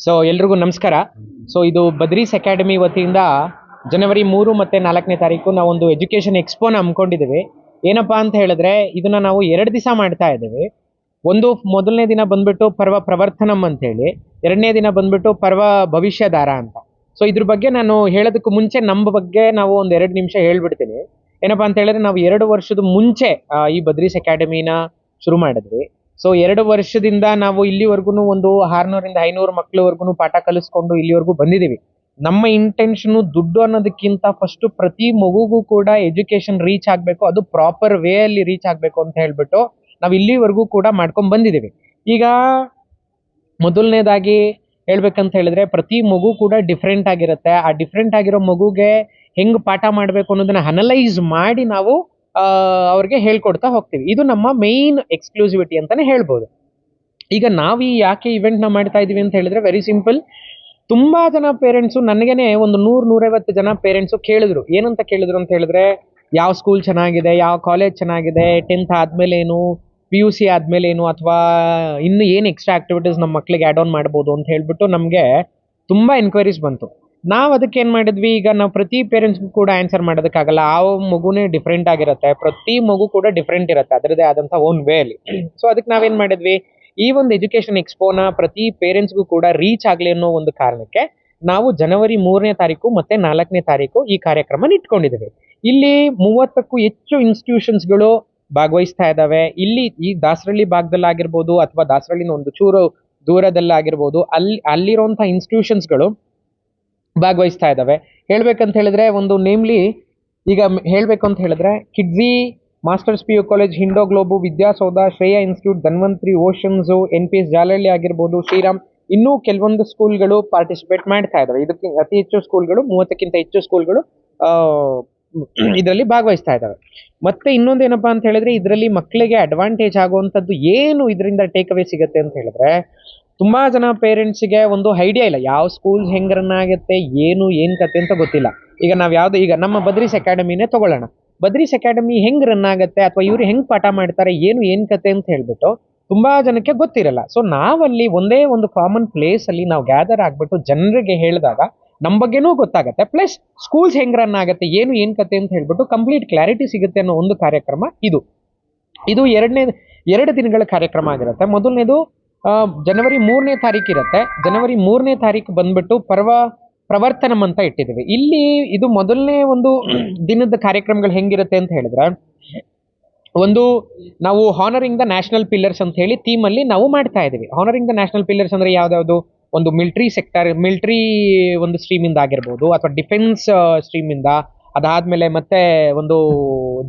So ಎಲ್ರಿಗೂ ನಮಸ್ಕಾರ. So ಇದು ಬದ್ರೀಸ್ ಅಕಾಡೆಮಿ ವತಿಯಿಂದ ಜನವರಿ ಮೂರು ಮತ್ತೆ ನಾಲ್ಕನೇ ತಾರೀಕು ನಾವೊಂದು ಎಜುಕೇಶನ್ ಎಕ್ಸ್ಪೋನ ಹಮ್ಮಿಕೊಂಡಿದ್ದೀವಿ. ಏನಪ್ಪಾ ಅಂತ ಹೇಳಿದ್ರೆ, ಇದನ್ನ ನಾವು ಎರಡು ದಿವಸ ಮಾಡ್ತಾ ಇದ್ದೀವಿ. ಒಂದು ಮೊದಲನೇ ದಿನ ಬಂದ್ಬಿಟ್ಟು ಪರ್ವ ಪ್ರವರ್ತನಂ ಅಂತ ಹೇಳಿ ಎರಡನೇ ದಿನ ಬಂದ್ಬಿಟ್ಟು ಪರ್ವ ಭವಿಷ್ಯಧಾರ ಅಂತ. ಸೊ ಇದ್ರ ಬಗ್ಗೆ ನಾನು ಹೇಳೋದಕ್ಕೂ ಮುಂಚೆ ನಮ್ಮ ಬಗ್ಗೆ ನಾವು ಒಂದು ಎರಡು ನಿಮಿಷ ಹೇಳ್ಬಿಡ್ತೀನಿ. ಏನಪ್ಪಾ ಅಂತ ಹೇಳಿದ್ರೆ, ನಾವು ಎರಡು ವರ್ಷದ ಮುಂಚೆ ಈ ಬದ್ರೀಸ್ ಅಕಾಡೆಮಿನ ಶುರು ಮಾಡಿದ್ವಿ. ಸೊ ಎರಡು ವರ್ಷದಿಂದ ನಾವು ಇಲ್ಲಿವರೆಗೂ ಒಂದು ಆರ್ನೂರಿಂದ ಐನೂರು ಮಕ್ಳವರೆಗೂ ಪಾಠ ಕಲಿಸ್ಕೊಂಡು ಇಲ್ಲಿವರೆಗೂ ಬಂದಿದ್ದೀವಿ. ನಮ್ಮ ಇಂಟೆನ್ಷನ್ ದುಡ್ಡು ಅನ್ನೋದಕ್ಕಿಂತ ಫಸ್ಟ್ ಪ್ರತಿ ಮಗುಗೂ ಕೂಡ ಎಜುಕೇಶನ್ ರೀಚ್ ಆಗಬೇಕು, ಅದು ಪ್ರಾಪರ್ ವೇ ಅಲ್ಲಿ ರೀಚ್ ಆಗಬೇಕು ಅಂತ ಹೇಳ್ಬಿಟ್ಟು ನಾವು ಇಲ್ಲಿವರೆಗೂ ಕೂಡ ಮಾಡ್ಕೊಂಡು ಬಂದಿದ್ದೀವಿ. ಈಗ ಮೊದಲನೇದಾಗಿ ಹೇಳ್ಬೇಕಂತ ಹೇಳಿದ್ರೆ ಪ್ರತಿ ಮಗು ಕೂಡ ಡಿಫ್ರೆಂಟ್ ಆಗಿರುತ್ತೆ. ಆ ಡಿಫ್ರೆಂಟ್ ಆಗಿರೋ ಮಗುಗೆ ಹೆಂಗ್ ಪಾಠ ಮಾಡಬೇಕು ಅನ್ನೋದನ್ನ ಅನಲೈಸ್ ಮಾಡಿ ನಾವು ಅವ್ರಿಗೆ ಹೇಳ್ಕೊಡ್ತಾ ಹೋಗ್ತೀವಿ. ಇದು ನಮ್ಮ ಮೇನ್ ಎಕ್ಸ್ಕ್ಲೂಸಿವಿಟಿ ಅಂತಾನೆ ಹೇಳ್ಬೋದು. ಈಗ ನಾವು ಈ ಯಾಕೆ ಇವೆಂಟ್ನ ಮಾಡ್ತಾ ಇದ್ದೀವಿ ಅಂತ ಹೇಳಿದ್ರೆ ವೆರಿ ಸಿಂಪಲ್ ತುಂಬಾ ಜನ ಪೇರೆಂಟ್ಸು ನನಗೇನೆ ಒಂದು ನೂರ್, ನೂರೈವತ್ತು ಜನ ಪೇರೆಂಟ್ಸು ಕೇಳಿದ್ರು. ಏನಂತ ಕೇಳಿದ್ರು ಅಂತ ಹೇಳಿದ್ರೆ, ಯಾವ ಸ್ಕೂಲ್ ಚೆನ್ನಾಗಿದೆ? ಯಾವ ಕಾಲೇಜ್ ಚೆನ್ನಾಗಿದೆ? ಟೆಂತ್ ಆದ್ಮೇಲೆ ಏನು ಪಿ ಯು ಸಿ ಆದ್ಮೇಲೆ ಏನು ಅಥವಾ ಇನ್ನು ಏನು ಎಕ್ಸ್ಟ್ರಾ ಆಕ್ಟಿವಿಟೀಸ್ ನಮ್ಮ ಮಕ್ಕಳಿಗೆ ಆಡ್ ಆನ್ ಮಾಡ್ಬೋದು? ಅಂತ ಹೇಳ್ಬಿಟ್ಟು ನಮಗೆ ತುಂಬ ಎನ್ಕ್ವೈರೀಸ್ ಬಂತು. ನಾವು ಅದಕ್ಕೆ ಏನು ಮಾಡಿದ್ವಿ, ಈಗ ನಾವು ಪ್ರತಿ ಪೇರೆಂಟ್ಸ್ಗೂ ಕೂಡ ಆನ್ಸರ್ ಮಾಡೋದಕ್ಕಾಗಲ್ಲ. ಆ ಮಗುನೇ ಡಿಫ್ರೆಂಟ್ ಆಗಿರುತ್ತೆ. ಪ್ರತಿ ಮಗು ಕೂಡ ಡಿಫ್ರೆಂಟ್ ಇರುತ್ತೆ. ಅದರದೇ ಆದಂಥ ಓನ್ ವೇ ಅಲ್ಲಿ. ಸೊ ಅದಕ್ಕೆ ನಾವೇನು ಮಾಡಿದ್ವಿ, ಈ ಒಂದು ಎಜುಕೇಶನ್ ಎಕ್ಸ್ಪೋನ ಪ್ರತಿ ಪೇರೆಂಟ್ಸ್ಗೂ ಕೂಡ ರೀಚ್ ಆಗಲಿ ಅನ್ನೋ ಒಂದು ಕಾರಣಕ್ಕೆ ನಾವು ಜನವರಿ ಮೂರನೇ ತಾರೀಕು ಮತ್ತೆ ನಾಲ್ಕನೇ ತಾರೀಕು ಈ ಕಾರ್ಯಕ್ರಮನ ಇಟ್ಕೊಂಡಿದ್ದೀವಿ. ಇಲ್ಲಿ ಮೂವತ್ತಕ್ಕೂ ಹೆಚ್ಚು ಇನ್ಸ್ಟಿಟ್ಯೂಷನ್ಸ್ಗಳು ಭಾಗವಹಿಸ್ತಾ ಇದ್ದಾವೆ. ಇಲ್ಲಿ ಈ ದಾಸರಳ್ಳಿ ಭಾಗದಲ್ಲಾಗಿರ್ಬೋದು ಅಥವಾ ದಾಸರಳ್ಳಿನ ಒಂದು ಚೂರು ದೂರದಲ್ಲಾಗಿರ್ಬೋದು, ಅಲ್ಲಿ ಅಲ್ಲಿರುವಂಥ ಇನ್ಸ್ಟಿಟ್ಯೂಷನ್ಸ್ಗಳು ಭಾಗವಹಿಸ್ತಾ ಇದ್ದಾವೆ. ಹೇಳ್ಬೇಕಂತ ಹೇಳಿದ್ರೆ ಒಂದು ನೇಮ್ಲಿ ಈಗ ಹೇಳಬೇಕು ಅಂತ ಹೇಳಿದ್ರೆ Kidzee masters P U college ಹಿಂಡೋ ಗ್ಲೋಬು Vidyasoudha Shreya institute Dhanvantri oceans N P S Jalahalli ಆಗಿರ್ಬೋದು ಶ್ರೀರಾಮ್ ಇನ್ನೂ ಕೆಲವೊಂದು ಸ್ಕೂಲ್ಗಳು ಪಾರ್ಟಿಸಿಪೇಟ್ ಮಾಡ್ತಾ ಇದ್ದಾವೆ. ಇದಕ್ಕೆ ಅತಿ ಹೆಚ್ಚು ಸ್ಕೂಲ್ಗಳು ಮೂವತ್ತಕ್ಕಿಂತ ಹೆಚ್ಚು ಸ್ಕೂಲ್ಗಳು ಇದರಲ್ಲಿ ಭಾಗವಹಿಸ್ತಾ ಇದ್ದಾವೆ. ಮತ್ತೆ ಇನ್ನೊಂದು ಏನಪ್ಪಾ ಅಂತ ಹೇಳಿದ್ರೆ, ಇದರಲ್ಲಿ ಮಕ್ಕಳಿಗೆ ಅಡ್ವಾಂಟೇಜ್ ಆಗುವಂಥದ್ದು ಏನು ಇದರಿಂದ ಟೇಕ್ ಅವೇ ಸಿಗುತ್ತೆ ಅಂತ ಹೇಳಿದ್ರೆ ತುಂಬಾ ಜನ ಪೇರೆಂಟ್ಸಿಗೆ ಒಂದು ಐಡಿಯಾ ಇಲ್ಲ. ಯಾವ ಸ್ಕೂಲ್ ಹೆಂಗ್ ರನ್ ಆಗುತ್ತೆ, ಏನು, ಏನ್ ಕತೆ ಅಂತ ಗೊತ್ತಿಲ್ಲ. ಈಗ ನಾವು ಯಾವ್ದು, ಈಗ ನಮ್ಮ ಬದ್ರೀಸ್ ಅಕಾಡೆಮಿನೇ ತಗೊಳ್ಳೋಣ. ಬದ್ರೀಸ್ ಅಕಾಡೆಮಿ ಹೆಂಗ್ ರನ್ ಆಗುತ್ತೆ, ಅಥವಾ ಇವ್ರು ಹೆಂಗ್ ಪಾಠ ಮಾಡ್ತಾರೆ, ಏನು, ಏನ್ ಕತೆ ಅಂತ ಹೇಳ್ಬಿಟ್ಟು ತುಂಬಾ ಜನಕ್ಕೆ ಗೊತ್ತಿರಲ್ಲ. ಸೊ ನಾವಲ್ಲಿ ಒಂದೇ ಒಂದು ಕಾಮನ್ ಪ್ಲೇಸ್ ಅಲ್ಲಿ ನಾವು ಗ್ಯಾದರ್ ಆಗ್ಬಿಟ್ಟು ಜನರಿಗೆ ಹೇಳಿದಾಗ ನಮ್ಮ ಬಗ್ಗೆನೂ ಗೊತ್ತಾಗತ್ತೆ. ಪ್ಲಸ್ ಸ್ಕೂಲ್ಸ್ ಹೆಂಗ್ ರನ್ ಆಗುತ್ತೆ, ಏನು, ಏನ್ ಕತೆ ಅಂತ ಹೇಳ್ಬಿಟ್ಟು ಕಂಪ್ಲೀಟ್ ಕ್ಲಾರಿಟಿ ಸಿಗುತ್ತೆ ಅನ್ನೋ ಒಂದು ಕಾರ್ಯಕ್ರಮ ಇದು. ಇದು ಎರಡನೇ, ಎರಡು ದಿನಗಳ ಕಾರ್ಯಕ್ರಮ ಆಗಿರುತ್ತೆ. ಮೊದಲನೇದು ಜನವರಿ ಮೂರನೇ ತಾರೀಕು ಇರುತ್ತೆ. ಜನವರಿ ಮೂರನೇ ತಾರೀಕು ಬಂದ್ಬಿಟ್ಟು ಪರ್ವ, ಪ್ರವರ್ತನಂ ಅಂತ ಇಟ್ಟಿದ್ದೀವಿ. ಇಲ್ಲಿ ಇದು ಮೊದಲನೇ ಒಂದು ದಿನದ ಕಾರ್ಯಕ್ರಮಗಳು ಹೆಂಗಿರುತ್ತೆ ಅಂತ ಹೇಳಿದ್ರೆ, ಒಂದು ನಾವು ಹಾನರಿಂಗ್ ದ ನ್ಯಾಷನಲ್ ಪಿಲ್ಲರ್ಸ್ ಅಂತ ಹೇಳಿ ಥೀಮ್ ಅಲ್ಲಿ ನಾವು ಮಾಡ್ತಾ ಇದ್ದೀವಿ. ಹಾನರಿಂಗ್ ದ ನ್ಯಾಷನಲ್ ಪಿಲ್ಲರ್ಸ್ ಅಂದರೆ ಯಾವ್ದಾವುದು ಒಂದು ಮಿಲ್ಟ್ರಿ ಸೆಕ್ಟರ್ ಮಿಲ್ಟ್ರಿ ಒಂದು ಸ್ಟ್ರೀಮಿಂದ ಆಗಿರ್ಬೋದು, ಅಥವಾ ಡಿಫೆನ್ಸ್ ಸ್ಟ್ರೀಮ್ ಇಂದ ಅದಾದ್ಮೇಲೆ ಮತ್ತೆ ಒಂದು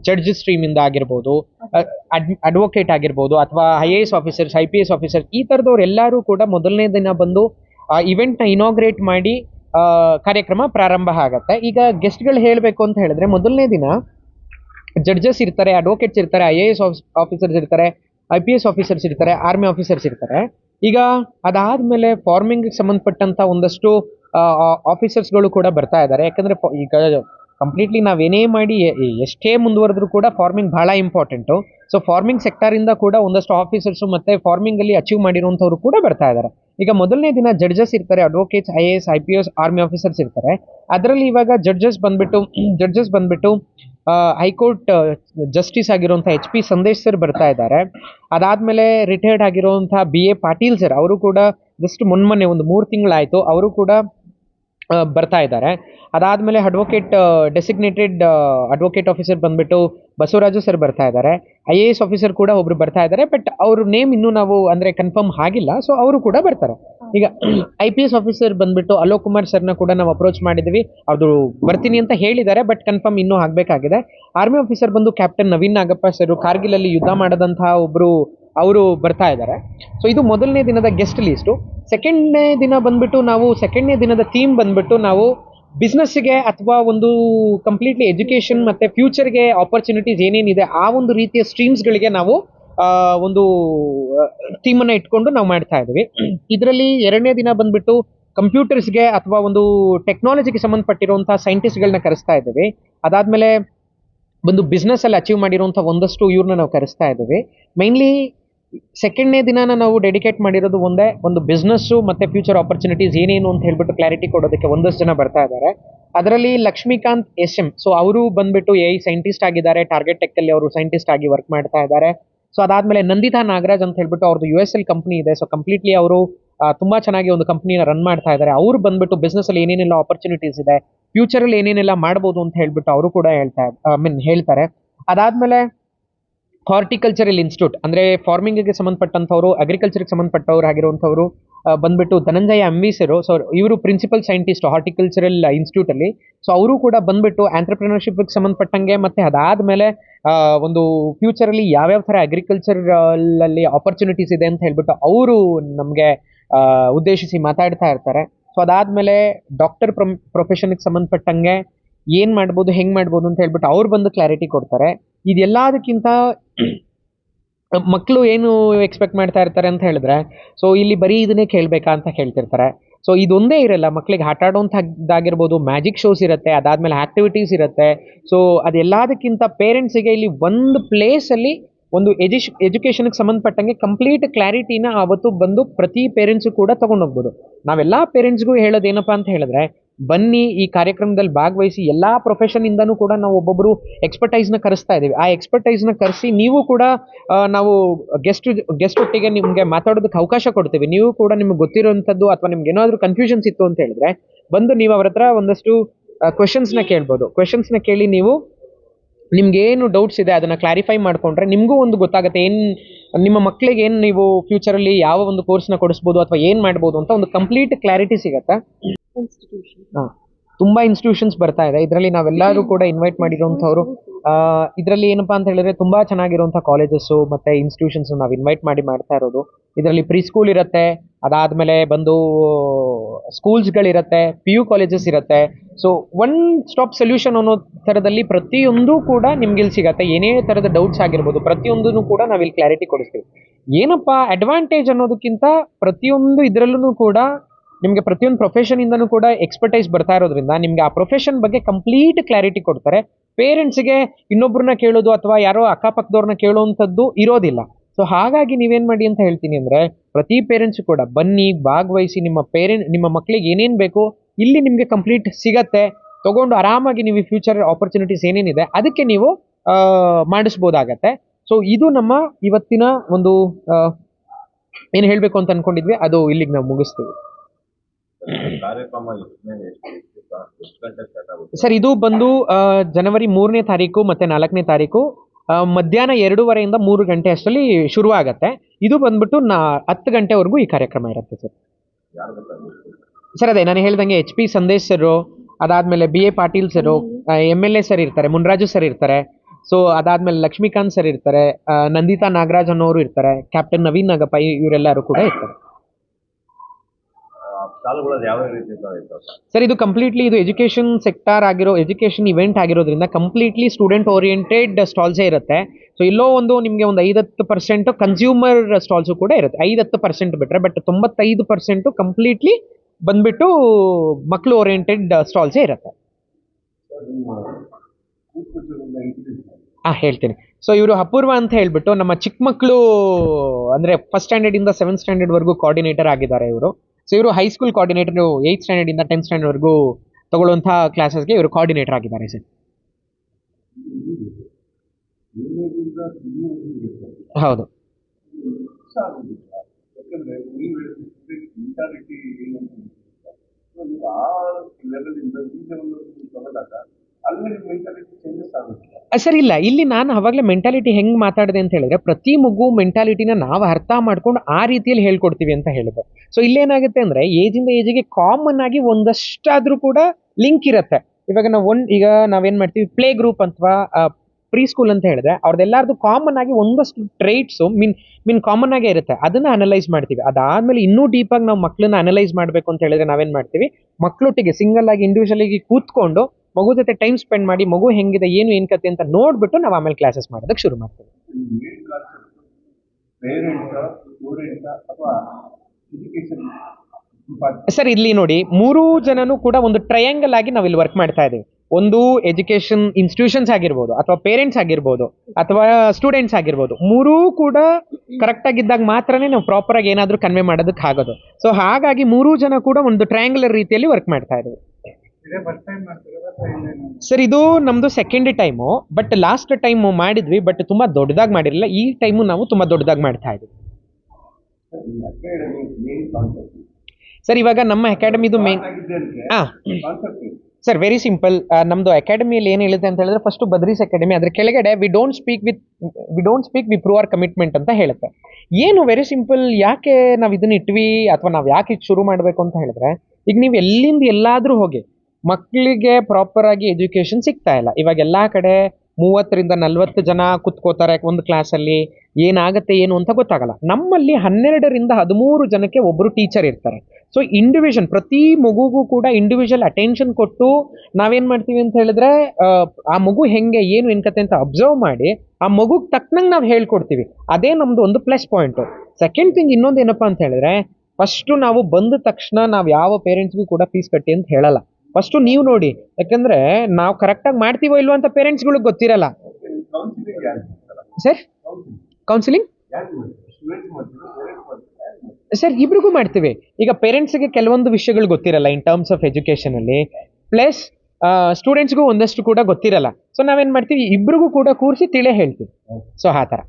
ಜಡ್ಜ್ ಸ್ಟ್ರೀಮ್ ಇಂದ ಆಗಿರ್ಬೋದು ಅಡ್ವೊಕೇಟ್ ಆಗಿರ್ಬೋದು ಅಥವಾ I A S officers I P S officer ಈ ಥರದವ್ರು ಎಲ್ಲರೂ ಕೂಡ ಮೊದಲನೇ ದಿನ ಬಂದು ಆ ಇವೆಂಟ್ನ ಇನಾಗ್ರೇಟ್ ಮಾಡಿ ಕಾರ್ಯಕ್ರಮ ಪ್ರಾರಂಭ ಆಗತ್ತೆ. ಈಗ ಗೆಸ್ಟ್ಗಳು ಹೇಳಬೇಕು ಅಂತ ಹೇಳಿದ್ರೆ ಮೊದಲನೇ ದಿನ ಜಡ್ಜಸ್ ಇರ್ತಾರೆ ಅಡ್ವೊಕೇಟ್ಸ್ ಇರ್ತಾರೆ ಐ ಎ ಎಸ್ ಆಫೀಸರ್ಸ್ ಇರ್ತಾರೆ ಐ ಪಿ ಎಸ್ ಆಫೀಸರ್ಸ್ ಇರ್ತಾರೆ ಆರ್ಮಿ ಆಫೀಸರ್ಸ್ ಇರ್ತಾರೆ. ಈಗ ಅದಾದ್ಮೇಲೆ ಫಾರ್ಮಿಂಗ್ ಸಂಬಂಧಪಟ್ಟಂತ ಒಂದಷ್ಟು ಆಫೀಸರ್ಸ್ಗಳು ಕೂಡ ಬರ್ತಾ ಇದ್ದಾರೆ. ಯಾಕಂದ್ರೆ ಈಗ ಕಂಪ್ಲೀಟ್ಲಿ ನಾವೇನೇ ಮಾಡಿ ಎಷ್ಟೇ ಮುಂದುವರೆದ್ರೂ ಕೂಡ ಫಾರ್ಮಿಂಗ್ ಬಹಳ ಇಂಪಾರ್ಟೆಂಟು ಸೊ ಫಾರ್ಮಿಂಗ್ ಸೆಕ್ಟರಿಂದ ಕೂಡ ಒಂದಷ್ಟು ಆಫೀಸರ್ಸು ಮತ್ತು ಫಾರ್ಮಿಂಗಲ್ಲಿ ಅಚೀವ್ ಮಾಡಿರುವಂಥವ್ರು ಕೂಡ ಬರ್ತಾ ಇದ್ದಾರೆ ಈಗ ಮೊದಲನೇ ದಿನ ಜಡ್ಜಸ್ ಇರ್ತಾರೆ advocates I A S I P S army officers ಇರ್ತಾರೆ. ಅದರಲ್ಲಿ ಇವಾಗ ಜಡ್ಜಸ್ ಬಂದ್ಬಿಟ್ಟು ಜಡ್ಜಸ್ ಬಂದ್ಬಿಟ್ಟು ಹೈಕೋರ್ಟ್ ಜಸ್ಟಿಸ್ ಆಗಿರುವಂಥ ಎಚ್ ಪಿ ಸಂದೇಶ್ ಸರ್ ಬರ್ತಾ ಇದ್ದಾರೆ ಅದಾದಮೇಲೆ ರಿಟೈರ್ಡ್ ಆಗಿರುವಂಥ ಬಿ ಎ ಪಾಟೀಲ್ ಸರ್ ಅವರು ಕೂಡ ಜಸ್ಟ್ ಮೊನ್ನೆ, ಒಂದು ಮೂರು ತಿಂಗಳಾಯಿತು. ಅವರು ಕೂಡ ಬರ್ತಾ ಇದ್ದಾರೆ. ಅದಾದಮೇಲೆ ಅಡ್ವೊಕೇಟ್ ಡೆಸಿಗ್ನೇಟೆಡ್ ಅಡ್ವೊಕೇಟ್ ಆಫೀಸರ್ ಬಂದುಬಿಟ್ಟು ಬಸವರಾಜು ಸರ್ ಬರ್ತಾ ಇದ್ದಾರೆ. ಐ ಎ ಎಸ್ ಆಫೀಸರ್ ಕೂಡ ಒಬ್ರು ಬರ್ತಾ ಇದ್ದಾರೆ ಬಟ್ ಅವ್ರ ನೇಮ್ ಇನ್ನೂ ನಾವು ಅಂದ್ರೆ ಕನ್ಫರ್ಮ್ ಆಗಿಲ್ಲ ಸೊ ಅವರು ಕೂಡ ಬರ್ತಾರೆ. ಈಗ ಐ ಪಿ ಎಸ್ ಆಫೀಸರ್ ಬಂದ್ಬಿಟ್ಟು ಅಲೋಕ್ ಕುಮಾರ್ ಸರ್ನ ಕೂಡ ನಾವು ಅಪ್ರೋಚ್ ಮಾಡಿದ್ವಿ ಅದು ಬರ್ತೀನಿ ಅಂತ ಹೇಳಿದ್ದಾರೆ ಬಟ್ ಕನ್ಫರ್ಮ್ ಇನ್ನೂ ಆಗಬೇಕಾಗಿದೆ. ಆರ್ಮಿ ಆಫೀಸರ್ ಬಂದು ಕ್ಯಾಪ್ಟನ್ ನವೀನ್ ನಾಗಪ್ಪ ಸರ್ ಕಾರ್ಗಿಲಲ್ಲಿ ಯುದ್ಧ ಮಾಡದಂತಹ ಒಬ್ರು ಅವರು ಬರ್ತಾ ಇದ್ದಾರೆ. ಸೊ ಇದು ಮೊದಲನೇ ದಿನದ ಗೆಸ್ಟ್ ಲೀಸ್ಟು ಸೆಕೆಂಡ್ನೇ ದಿನ ಬಂದ್ಬಿಟ್ಟು ನಾವು ಸೆಕೆಂಡ್ನೇ ದಿನದ ಥೀಮ್ ಬಂದ್ಬಿಟ್ಟು ನಾವು ಬಿಸ್ನೆಸ್ಗೆ ಅಥವಾ ಒಂದು ಕಂಪ್ಲೀಟ್ಲಿ ಎಜುಕೇಷನ್ ಮತ್ತು ಫ್ಯೂಚರ್ಗೆ ಆಪರ್ಚುನಿಟೀಸ್ ಏನೇನಿದೆ, ಆ ಒಂದು ರೀತಿಯ ಸ್ಟ್ರೀಮ್ಸ್ಗಳಿಗೆ ನಾವು ಒಂದು ಥೀಮನ್ನು ಇಟ್ಕೊಂಡು ನಾವು ಮಾಡ್ತಾ ಇದ್ದೀವಿ. ಇದರಲ್ಲಿ ಎರಡನೇ ದಿನ ಬಂದ್ಬಿಟ್ಟು ಕಂಪ್ಯೂಟರ್ಸ್ಗೆ ಅಥವಾ ಒಂದು ಟೆಕ್ನಾಲಜಿಗೆ ಸಂಬಂಧಪಟ್ಟಿರುವಂಥ ಸೈಂಟಿಸ್ಟ್ಗಳನ್ನ ಕರೆಸ್ತಾ ಇದ್ದೀವಿ. ಅದಾದಮೇಲೆ ಒಂದು ಬಿಸ್ನೆಸ್ಸಲ್ಲಿ ಅಚೀವ್ ಮಾಡಿರುವಂಥ ಒಂದಷ್ಟು ಇವ್ರನ್ನ ನಾವು ಕರೆಸ್ತಾ ಇದ್ದೀವಿ. ಮೈನ್ಲಿ ಸೆಕೆಂಡ್ನೇ ದಿನಾನ ನಾವು ಡೆಡಿಕೇಟ್ ಮಾಡಿರೋದು ಒಂದೇ ಒಂದು ಬಿಸ್ನೆಸ್ಸು ಮತ್ತು ಫ್ಯೂಚರ್ ಆಪರ್ಚುನಿಟೀಸ್ ಏನೇನು ಅಂತ ಹೇಳ್ಬಿಟ್ಟು ಕ್ಲಾರಿಟಿ ಕೊಡೋದಕ್ಕೆ ಒಂದಷ್ಟು ಜನ ಬರ್ತಾ ಇದ್ದಾರೆ. ಅದರಲ್ಲಿ ಲಕ್ಷ್ಮೀಕಾಂತ್ ಎಸ್ ಎಂ ಸೊ ಅವರು ಬಂದ್ಬಿಟ್ಟು ಎ ಸೈಂಟಿಸ್ಟ್ ಆಗಿದ್ದಾರೆ. ಟಾರ್ಗೆಟ್ ಟೆಕ್ಕಲ್ಲಿ ಅವರು ಸೈಂಟಿಸ್ಟ್ ಆಗಿ ವರ್ಕ್ ಮಾಡ್ತಾ ಇದ್ದಾರೆ. ಸೊ ಅದಾದಮೇಲೆ ನಂದಿತಾ ನಾಗರಾಜ್ ಅಂತ ಹೇಳ್ಬಿಟ್ಟು ಅವ್ರದ್ದು ಯು ಎಸ್ ಎಲ್ ಕಂಪ್ನಿ ಇದೆ. ಸೊ ಕಂಪ್ಲೀಟ್ಲಿ ಅವರು ತುಂಬ ಚೆನ್ನಾಗಿ ಒಂದು ಕಂಪ್ನಿನ ರನ್ ಮಾಡ್ತಾ ಇದ್ದಾರೆ. ಅವರು ಬಂದ್ಬಿಟ್ಟು ಬಿಸ್ನೆಸ್ಸಲ್ಲಿ ಏನೇನೆಲ್ಲ ಆಪರ್ಚುನಿಟೀಸ್ ಇದೆ ಫ್ಯೂಚರಲ್ಲಿ ಏನೇನೆಲ್ಲ ಮಾಡ್ಬೋದು ಅಂತ ಹೇಳ್ಬಿಟ್ಟು ಅವರು ಕೂಡ ಹೇಳ್ತಾ ಐ ಮೀನ್ ಹೇಳ್ತಾರೆ. ಅದಾದಮೇಲೆ ಹಾರ್ಟಿಕಲ್ಚರಲ್ ಇನ್ಸ್ಟಿಟ್ಯೂಟ್ ಅಂದರೆ ಫಾರ್ಮಿಂಗಿಗೆ ಸಂಬಂಧಪಟ್ಟಂಥವ್ರು ಅಗ್ರಿಕಲ್ಚರ್ಗೆ ಸಂಬಂಧಪಟ್ಟವ್ರು ಆಗಿರುವಂಥವ್ರು ಬಂದ್ಬಿಟ್ಟು ಧನಂಜಯ ಅಂಬೀಸರು ಸೊ ಇವರು ಪ್ರಿನ್ಸಿಪಲ್ ಸೈಂಟಿಸ್ಟ್ ಹಾರ್ಟಿಕಲ್ಚರಲ್ ಇನ್ಸ್ಟಿಟ್ಯೂಟಲ್ಲಿ ಸೊ ಅವರು ಕೂಡ ಬಂದ್ಬಿಟ್ಟು ಆಂಟ್ರಪ್ರಿನರ್ಶಿಪ್ಗೆ ಸಂಬಂಧಪಟ್ಟಂಗೆ ಮತ್ತು ಅದಾದಮೇಲೆ ಒಂದು ಫ್ಯೂಚರಲ್ಲಿ ಯಾವ್ಯಾವ ಥರ ಅಗ್ರಿಕಲ್ಚರಲ್ಲಿ ಆಪರ್ಚುನಿಟೀಸ್ ಇದೆ ಅಂತ ಹೇಳ್ಬಿಟ್ಟು ಅವರು ನಮಗೆ ಉದ್ದೇಶಿಸಿ ಮಾತಾಡ್ತಾ ಇರ್ತಾರೆ. ಸೊ ಅದಾದಮೇಲೆ ಡಾಕ್ಟರ್ ಪ್ರೊ ಪ್ರೊಫೆಷನ್ಗೆ ಸಂಬಂಧಪಟ್ಟಂಗೆ ಏನು ಮಾಡ್ಬೋದು, ಹೆಂಗೆ ಮಾಡ್ಬೋದು ಅಂತ ಹೇಳ್ಬಿಟ್ಟು ಅವ್ರು ಬಂದು ಕ್ಲಾರಿಟಿ ಕೊಡ್ತಾರೆ. ಇದೆಲ್ಲದಕ್ಕಿಂತ ಮಕ್ಕಳು ಏನು ಎಕ್ಸ್ಪೆಕ್ಟ್ ಮಾಡ್ತಾ ಇರ್ತಾರೆ ಅಂತ ಹೇಳಿದ್ರೆ ಸೊ ಇಲ್ಲಿ ಬರೀ ಇದನ್ನೇ ಕೇಳಬೇಕಾ ಅಂತ ಹೇಳ್ತಿರ್ತಾರೆ. ಸೊ ಇದೊಂದೇ ಇರಲ್ಲ ಮಕ್ಕಳಿಗೆ ಆಟ ಆಡೋಂಥದ್ದಾಗಿರ್ಬೋದು ಮ್ಯಾಜಿಕ್ ಶೋಸ್ ಇರುತ್ತೆ, ಅದಾದಮೇಲೆ ಆ್ಯಕ್ಟಿವಿಟೀಸ್ ಇರುತ್ತೆ. ಸೊ ಅದೆಲ್ಲದಕ್ಕಿಂತ ಪೇರೆಂಟ್ಸಿಗೆ ಇಲ್ಲಿ ಒಂದು ಪ್ಲೇಸಲ್ಲಿ ಒಂದು ಎಜುಶ್ ಎಜುಕೇಷನ್ಗೆ ಸಂಬಂಧಪಟ್ಟಂಗೆ ಕಂಪ್ಲೀಟ್ ಕ್ಲಾರಿಟಿನ ಅವತ್ತು ಬಂದು ಪ್ರತಿ ಪೇರೆಂಟ್ಸು ಕೂಡ ತೊಗೊಂಡೋಗ್ಬೋದು. ನಾವೆಲ್ಲ ಪೇರೆಂಟ್ಸ್ಗೂ ಹೇಳೋದೇನಪ್ಪ ಅಂತ ಹೇಳಿದ್ರೆ ಬನ್ನಿ ಈ ಕಾರ್ಯಕ್ರಮದಲ್ಲಿ ಭಾಗವಹಿಸಿ ಎಲ್ಲ ಪ್ರೊಫೆಷನಿಂದನೂ ಕೂಡ ನಾವು ಒಬ್ಬೊಬ್ಬರು ಎಕ್ಸ್ಪರ್ಟೈಸ್ನ ಕರೆಸ್ತಾ ಇದ್ದೀವಿ. ಆ ಎಕ್ಸ್ಪರ್ಟೈಸ್ನ ಕರೆಸಿ ನೀವು ಕೂಡ ನಾವು ಗೆಸ್ಟ್ ಗೆಸ್ಟ್ ಒಟ್ಟಿಗೆ ನಿಮಗೆ ಮಾತಾಡೋದಕ್ಕೆ ಅವಕಾಶ ಕೊಡ್ತೀವಿ. ನೀವು ಕೂಡ ನಿಮ್ಗೆ ಗೊತ್ತಿರೋಂಥದ್ದು ಅಥವಾ ನಿಮ್ಗೆ ಏನಾದರೂ ಕನ್ಫ್ಯೂಷನ್ಸ್ ಇತ್ತು ಅಂತ ಹೇಳಿದ್ರೆ ಬಂದು ನೀವು ಅವ್ರ ಹತ್ರ ಒಂದಷ್ಟು ಕ್ವೆಶನ್ಸ್ನ ಕೇಳ್ಬೋದು. ಕ್ವೆಶನ್ಸ್ನ ಕೇಳಿ ನೀವು ನಿಮ್ಗೆ ಏನು ಡೌಟ್ಸ್ ಇದೆ ಅದನ್ನ ಕ್ಲಾರಿಫೈ ಮಾಡ್ಕೊಂಡ್ರೆ ನಿಮಗೂ ಒಂದು ಗೊತ್ತಾಗುತ್ತೆ ಏನು, ನಿಮ್ಮ ಮಕ್ಕಳಿಗೆ ಏನು ನೀವು ಫ್ಯೂಚರಲ್ಲಿ ಯಾವ ಒಂದು ಕೋರ್ಸ್ನ ಕೊಡಿಸ್ಬೋದು ಅಥವಾ ಏನು ಮಾಡ್ಬೋದು ಅಂತ ಒಂದು ಕಂಪ್ಲೀಟ್ ಕ್ಲಾರಿಟಿ ಸಿಗತ್ತೆ? ತುಂಬ ಇನ್ಸ್ಟಿಟ್ಯೂಷನ್ಸ್ ಬರ್ತಾ ಇದೆ. ಇದರಲ್ಲಿ ನಾವೆಲ್ಲರೂ ಕೂಡ ಇನ್ವೈಟ್ ಮಾಡಿರೋಂಥವ್ರು ಇದರಲ್ಲಿ ಏನಪ್ಪಾ ಅಂತ ಹೇಳಿದ್ರೆ ತುಂಬಾ ಚೆನ್ನಾಗಿರುವಂಥ ಕಾಲೇಜಸ್ಸು ಮತ್ತೆ ಇನ್ಸ್ಟಿಟ್ಯೂಷನ್ಸ್ ನಾವು ಇನ್ವೈಟ್ ಮಾಡಿ ಮಾಡ್ತಾ ಇರೋದು. ಇದರಲ್ಲಿ ಪ್ರೀ ಸ್ಕೂಲ್ ಇರುತ್ತೆ, ಅದಾದ್ಮೇಲೆ ಬಂದು ಸ್ಕೂಲ್ಸ್ಗಳಿರುತ್ತೆ ಪಿ ಯು ಕಾಲೇಜಸ್ ಇರುತ್ತೆ. ಸೊ ಒನ್ ಸ್ಟಾಪ್ ಸೊಲ್ಯೂಷನ್ ಅನ್ನೋ ಥರದಲ್ಲಿ ಪ್ರತಿಯೊಂದು ಕೂಡ ನಿಮ್ಗೆ ಇಲ್ಲಿ ಸಿಗತ್ತೆ. ಏನೇ ಥರದ ಡೌಟ್ಸ್ ಆಗಿರ್ಬೋದು, ಪ್ರತಿಯೊಂದನ್ನು ಕೂಡ ನಾವು ಇಲ್ಲಿ ಕ್ಲಾರಿಟಿ ಕೊಡಿಸ್ತೀವಿ. ಏನಪ್ಪ ಅಡ್ವಾಂಟೇಜ್ ಅನ್ನೋದಕ್ಕಿಂತ ಪ್ರತಿಯೊಂದು ಇದರಲ್ಲೂ ಕೂಡ ನಿಮಗೆ ಪ್ರತಿಯೊಂದು ಪ್ರೊಫೆಷನಿಂದನೂ ಕೂಡ ಎಕ್ಸ್ಪರ್ಟೈಸ್ ಬರ್ತಾ ಇರೋದ್ರಿಂದ ನಿಮಗೆ ಆ ಪ್ರೊಫೆಷನ್ ಬಗ್ಗೆ ಕಂಪ್ಲೀಟ್ ಕ್ಲಾರಿಟಿ ಕೊಡ್ತಾರೆ. ಪೇರೆಂಟ್ಸ್ಗೆ ಇನ್ನೊಬ್ಬರನ್ನ ಕೇಳೋದು ಅಥವಾ ಯಾರೋ ಅಕ್ಕಪಕ್ಕದವ್ರನ್ನ ಕೇಳುವಂಥದ್ದು ಇರೋದಿಲ್ಲ. ಸೊ ಹಾಗಾಗಿ ನೀವೇನು ಮಾಡಿ ಅಂತ ಹೇಳ್ತೀನಿ ಅಂದರೆ ಪ್ರತಿ ಪೇರೆಂಟ್ಸ್ ಕೂಡ ಬನ್ನಿ, ಭಾಗವಹಿಸಿ ನಿಮ್ಮ ಪೇರೆಂಟ್ ನಿಮ್ಮ ಮಕ್ಕಳಿಗೆ ಏನೇನು ಬೇಕು ಇಲ್ಲಿ ನಿಮಗೆ ಕಂಪ್ಲೀಟ್ ಸಿಗತ್ತೆ. ತಗೊಂಡು ಆರಾಮಾಗಿ ನೀವು ಫ್ಯೂಚರ್ ಆಪರ್ಚುನಿಟೀಸ್ ಏನೇನಿದೆ ಅದಕ್ಕೆ ನೀವು ಮಾಡಿಸ್ಬೋದಾಗತ್ತೆ. ಸೊ ಇದು ನಮ್ಮ ಇವತ್ತಿನ ಒಂದು ಏನು ಹೇಳಬೇಕು ಅಂತ ಅನ್ಕೊಂಡಿದ್ವಿ, ಅದು ಇಲ್ಲಿಗೆ ನಾವು ಮುಗಿಸ್ತೀವಿ ಕಾರ್ಯಕ್ರಮ ಎಷ್ಟನೇ ಎಷ್ಟು ಎಷ್ಟು ಸಾ- ಎಷ್ಟು ಗಂಟೆ ಸ್ಟಾರ್ಟ್ ಆಗುತ್ತೆ? ಸರ್ ಇದು ಬಂದು ಜನವರಿ ಮೂರನೇ ತಾರೀಕು ಮತ್ತೆ ನಾಲ್ಕನೇ ತಾರೀಕು ಮಧ್ಯಾಹ್ನ ಎರಡೂವರೆಯಿಂದ ಮೂರು ಗಂಟೆ ಅಷ್ಟರಲ್ಲಿ ಶುರು ಆಗತ್ತೆ ಇದು ಬಂದ್ಬಿಟ್ಟು ನಾ ಹತ್ತು ಗಂಟೆವರೆಗೂ ಈ ಕಾರ್ಯಕ್ರಮ ಇರುತ್ತೆ ಸರ್. ಸರ್ ಅದೇ ನಾನು ಹೇಳ್ದಂಗೆ ಎಚ್ ಪಿ ಸಂದೇಶ್ ಸರು ಅದಾದ್ಮೇಲೆ B A Patil sir M L A sir ಇರ್ತಾರೆ ಮುನ್ರಾಜು ಸರ್ ಇರ್ತಾರೆ. ಸೊ ಅದಾದ್ಮೇಲೆ ಲಕ್ಷ್ಮೀಕಾಂತ್ ಸರ್ ಇರ್ತಾರೆ ನಂದಿತಾ ನಾಗರಾಜ್ ಅನ್ನೋರು ಇರ್ತಾರೆ ಕ್ಯಾಪ್ಟನ್ ನವೀನ್ ನಾಗಪ್ಪ ಇವರೆಲ್ಲರೂ ಕೂಡ ಇರ್ತಾರೆ. ಆ, ಯಾವ ರೀತಿ ಸರ್ ಸರ್ ಇದು ಕಂಪ್ಲೀಟ್ಲಿ ಇದು ಎಜುಕೇಷನ್ ಸೆಕ್ಟಾರ್ ಆಗಿರೋ ಎಜುಕೇಷನ್ ಇವೆಂಟ್ ಆಗಿರೋದ್ರಿಂದ ಕಂಪ್ಲೀಟ್ಲಿ ಸ್ಟೂಡೆಂಟ್ ಓರಿಯೆಂಟೆಡ್ ಸ್ಟಾಲ್ಸೇ ಇರುತ್ತೆ. ಸೊ ಇಲ್ಲೋ ಒಂದು ನಿಮಗೆ ಒಂದು ಐದತ್ತು ಪರ್ಸೆಂಟ್ ಕನ್ಸ್ಯೂಮರ್ ಸ್ಟಾಲ್ಸು ಕೂಡ ಇರುತ್ತೆ. ಐದತ್ತು ಪರ್ಸೆಂಟ್ ಬಿಟ್ಟರೆ ಬಟ್ ತೊಂಬತ್ತೈದು ಪರ್ಸೆಂಟು ಕಂಪ್ಲೀಟ್ಲಿ ಬಂದ್ಬಿಟ್ಟು ಮಕ್ಕಳು ಓರಿಯೆಂಟೆಡ್ ಸ್ಟಾಲ್ಸೇ ಇರುತ್ತೆ. ಹಾಂ ಹೇಳ್ತೀನಿ. ಸೊ ಇವರು ಅಪೂರ್ವ ಅಂತ ಹೇಳ್ಬಿಟ್ಟು ನಮ್ಮ ಚಿಕ್ಕ ಮಕ್ಕಳು ಅಂದರೆ ಫಸ್ಟ್ ಸ್ಟ್ಯಾಂಡರ್ಡಿಂದ ಸೆವೆಂತ್ ಸ್ಟ್ಯಾಂಡರ್ಡ್ವರೆಗೂ ಕೋಆರ್ಡಿನೇಟರ್ ಆಗಿದ್ದಾರೆ ಇವರು. ಸೊ ಇವರು ಹೈಸ್ಕೂಲ್ ಕೋಆರ್ಡಿನೇಟರ್ ಏಯ್ತ್ ಸ್ಟ್ಯಾಂಡರ್ಡಿಂದ ಟೆಂತ್ ಸ್ಟ್ಯಾಂಡರ್ಡ್ವರೆಗೂ ತಗೊಳ್ಳುವಂತಹ ಕ್ಲಾಸಸ್ಗೆ ಇವರು ಕೋಆರ್ಡಿನೇಟರ್ ಆಗಿದ್ದಾರೆ ಸರ್. ಹೌದು. ಆ ಸರ್, ಇಲ್ಲ. ಇಲ್ಲಿ ನಾನು ಅವಾಗಲೇ ಮೆಂಟಾಲಿಟಿ ಹೆಂಗೆ ಮಾತಾಡಿದೆ ಅಂತ ಹೇಳಿದ್ರೆ, ಪ್ರತಿ ಮಗು ಮೆಂಟಾಲಿಟಿನ ನಾವು ಅರ್ಥ ಮಾಡ್ಕೊಂಡು ಆ ರೀತಿಯಲ್ಲಿ ಹೇಳ್ಕೊಡ್ತೀವಿ ಅಂತ ಹೇಳಿದೆ ಸೊ ಇಲ್ಲೇನಾಗುತ್ತೆ ಅಂದರೆ ಏಜಿಂದ ಏಜಿಗೆ ಕಾಮನ್ ಆಗಿ ಒಂದಷ್ಟಾದರೂ ಕೂಡ ಲಿಂಕ್ ಇರುತ್ತೆ. ಇವಾಗ ನಾವು ಒನ್ ಈಗ ನಾವೇನು ಮಾಡ್ತೀವಿ ಪ್ಲೇ ಗ್ರೂಪ್ ಅಥವಾ ಪ್ರೀ ಸ್ಕೂಲ್ ಅಂತ ಹೇಳಿದ್ರೆ ಅವ್ರದ್ದೆಲ್ಲಾರ್ದು ಕಾಮನ್ ಆಗಿ ಒಂದಷ್ಟು ಟ್ರೇಟ್ಸು ಮೀನ್ ಮೀನ್ ಕಾಮನ್ ಆಗೇ ಇರುತ್ತೆ. ಅದನ್ನ ಅನಲೈಸ್ ಮಾಡ್ತೀವಿ. ಅದಾದ್ಮೇಲೆ ಇನ್ನೂ ಡೀಪಾಗಿ ನಾವು ಮಕ್ಕಳನ್ನ ಅನಲೈಸ್ ಮಾಡಬೇಕು ಅಂತ ಹೇಳಿದ್ರೆ ನಾವೇನು ಮಾಡ್ತೀವಿ? ಮಕ್ಕಳೊಟ್ಟಿಗೆ ಸಿಂಗಲ್ ಆಗಿ ಇಂಡಿವಿಜುವಲ್ ಆಗಿ ಕೂತ್ಕೊಂಡು ಮಗು ಜೊತೆ ಟೈಮ್ ಸ್ಪೆಂಡ್ ಮಾಡಿ ಮಗು ಹೆಂಗಿದೆ, ಏನು ಏನು ಕತೆ ಅಂತ ನೋಡ್ಬಿಟ್ಟು ನಾವು ಆಮೇಲೆ ಕ್ಲಾಸಸ್ ಮಾಡೋದಕ್ಕೆ ಶುರು ಮಾಡ್ತೀವಿ. ಸರ್ ಇಲ್ಲಿ ನೋಡಿ, ಮೂರು ಜನನು ಕೂಡ ಒಂದು ಟ್ರಯಾಂಗಲ್ ಆಗಿ ನಾವು ಇಲ್ಲಿ ವರ್ಕ್ ಮಾಡ್ತಾ ಇದ್ದೀವಿ ಒಂದು ಎಜುಕೇಶನ್ ಇನ್ಸ್ಟಿಟ್ಯೂಷನ್ಸ್ ಆಗಿರ್ಬೋದು, ಅಥವಾ ಪೇರೆಂಟ್ಸ್ ಆಗಿರ್ಬೋದು, ಅಥವಾ ಸ್ಟೂಡೆಂಟ್ಸ್ ಆಗಿರ್ಬೋದು, ಮೂರೂ ಕೂಡ ಕರೆಕ್ಟ್ ಆಗಿದ್ದಾಗ ಮಾತ್ರನೇ ನಾವು ಪ್ರಾಪರ್ ಆಗಿ ಏನಾದರೂ ಕನ್ವೆ ಮಾಡೋದಕ್ಕೆ ಆಗೋದು. ಸೊ ಹಾಗಾಗಿ ಮೂರೂ ಜನ ಕೂಡ ಒಂದು ಟ್ರಯಾಂಗುಲರ್ ರೀತಿಯಲ್ಲಿ ವರ್ಕ್ ಮಾಡ್ತಾ ಇದ್ದೀವಿ ಸರ್ ಇದು ನಮ್ದು second time but last time ಮಾಡಿದ್ವಿ ಬಟ್ ತುಂಬಾ ದೊಡ್ಡದಾಗಿ ಮಾಡಿರಲಿಲ್ಲ. ಈ ಟೈಮು ನಾವು ತುಂಬಾ ದೊಡ್ಡದಾಗಿ ಮಾಡ್ತಾ ಇದ್ವಿ. ಸರ್ ಇವಾಗ ನಮ್ಮ ಅಕಾಡೆಮಿದು ಮೇನ್ ಹಾ ಸರ್ ವೆರಿ ಸಿಂಪಲ್ ನಮ್ದು ಅಕಾಡೆಮಿಯಲ್ಲಿ ಏನು ಹೇಳಿದೆ ಅಂತ ಹೇಳಿದ್ರೆ ಫಸ್ಟ್ ಬದ್ರೀಸ್ ಅಕಾಡೆಮಿ ಅದ್ರ ಕೆಳಗಡೆ we don't speak with we don't speak we prove our commitment ಅಂತ ಹೇಳುತ್ತೆ. ಏನು ವೆರಿ ಸಿಂಪಲ್ ಯಾಕೆ ನಾವು ಇದನ್ನ ಇಟ್ವಿ ಅಥವಾ ನಾವು ಯಾಕೆ ಇದು ಶುರು ಮಾಡಬೇಕು ಅಂತ ಹೇಳಿದ್ರೆ ಈಗ ನೀವು ಎಲ್ಲಿಂದ ಎಲ್ಲಾದರೂ ಹೋಗಿ ಮಕ್ಕಳಿಗೆ ಪ್ರಾಪರ್ ಆಗಿ ಎಜುಕೇಶನ್ ಸಿಗ್ತಾ ಇಲ್ಲ. ಇವಾಗ ಎಲ್ಲ ಕಡೆ ಮೂವತ್ತರಿಂದ ನಲ್ವತ್ತು ಜನ ಕುತ್ಕೋತಾರೆ ಒಂದು ಕ್ಲಾಸಲ್ಲಿ ಏನಾಗುತ್ತೆ ಏನು ಅಂತ ಗೊತ್ತಾಗಲ್ಲ. ನಮ್ಮಲ್ಲಿ ಹನ್ನೆರಡರಿಂದ ಹದಿಮೂರು ಜನಕ್ಕೆ ಒಬ್ಬರು ಟೀಚರ್ ಇರ್ತಾರೆ. ಸೊ ಇಂಡಿವಿಜುವಲ್ ಪ್ರತಿ ಮಗುಗೂ ಕೂಡ ಇಂಡಿವಿಜುವಲ್ ಅಟೆನ್ಷನ್ ಕೊಟ್ಟು ನಾವೇನು ಮಾಡ್ತೀವಿ ಅಂತ ಹೇಳಿದ್ರೆ ಆ, ಮಗು ಹೆಂಗೆ ಏನು ಎನ್ಕತೆ ಅಂತ ಅಬ್ಸರ್ವ್ ಮಾಡಿ ಆ ಮಗುಗೆ ತಕ್ಕನಂಗೆ ನಾವು ಹೇಳ್ಕೊಡ್ತೀವಿ. ಅದೇ ನಮ್ದು ಒಂದು ಪ್ಲಸ್ ಪಾಯಿಂಟ್ ಸೆಕೆಂಡ್ ಥಿಂಗ್ ಇನ್ನೊಂದು ಏನಪ್ಪಾ ಅಂತ ಹೇಳಿದ್ರೆ ಫಸ್ಟ್ ನಾವು ಬಂದ ತಕ್ಷಣ ನಾವು ಯಾವ ಪೇರೆಂಟ್ಸ್ಗೂ ಕೂಡ ಫೀಸ್ ಕಟ್ಟಿ ಅಂತ ಹೇಳಲ್ಲ. ಫಸ್ಟ್ ನೀವು ನೋಡಿ, ಯಾಕಂದ್ರೆ ನಾವು ಕರೆಕ್ಟಾಗಿ ಮಾಡ್ತೀವೋ ಇಲ್ವೋ ಅಂತ ಪೇರೆಂಟ್ಸ್ಗಳಿಗೆ ಗೊತ್ತಿರಲ್ಲ. ಸರ್ ಕೌನ್ಸಿಲಿಂಗ್ ಸರ್ ಇಬ್ರಿಗೂ ಮಾಡ್ತೀವಿ. ಈಗ ಪೇರೆಂಟ್ಸ್ಗೆ ಕೆಲವೊಂದು ವಿಷಯಗಳು ಗೊತ್ತಿರಲ್ಲ ಇನ್ ಟರ್ಮ್ಸ್ ಆಫ್ ಎಜುಕೇಷನಲ್ಲಿ ಪ್ಲಸ್ ಸ್ಟೂಡೆಂಟ್ಸ್ಗೂ ಒಂದಷ್ಟು ಕೂಡ ಗೊತ್ತಿರಲ್ಲ. ಸೊ ನಾವೇನ್ ಮಾಡ್ತೀವಿ? ಇಬ್ರಿಗೂ ಕೂಡ ಕೂರಿಸಿ ತಿಳೇ ಹೇಳ್ತೀವಿ. ಸೊ ಆ ಥರ.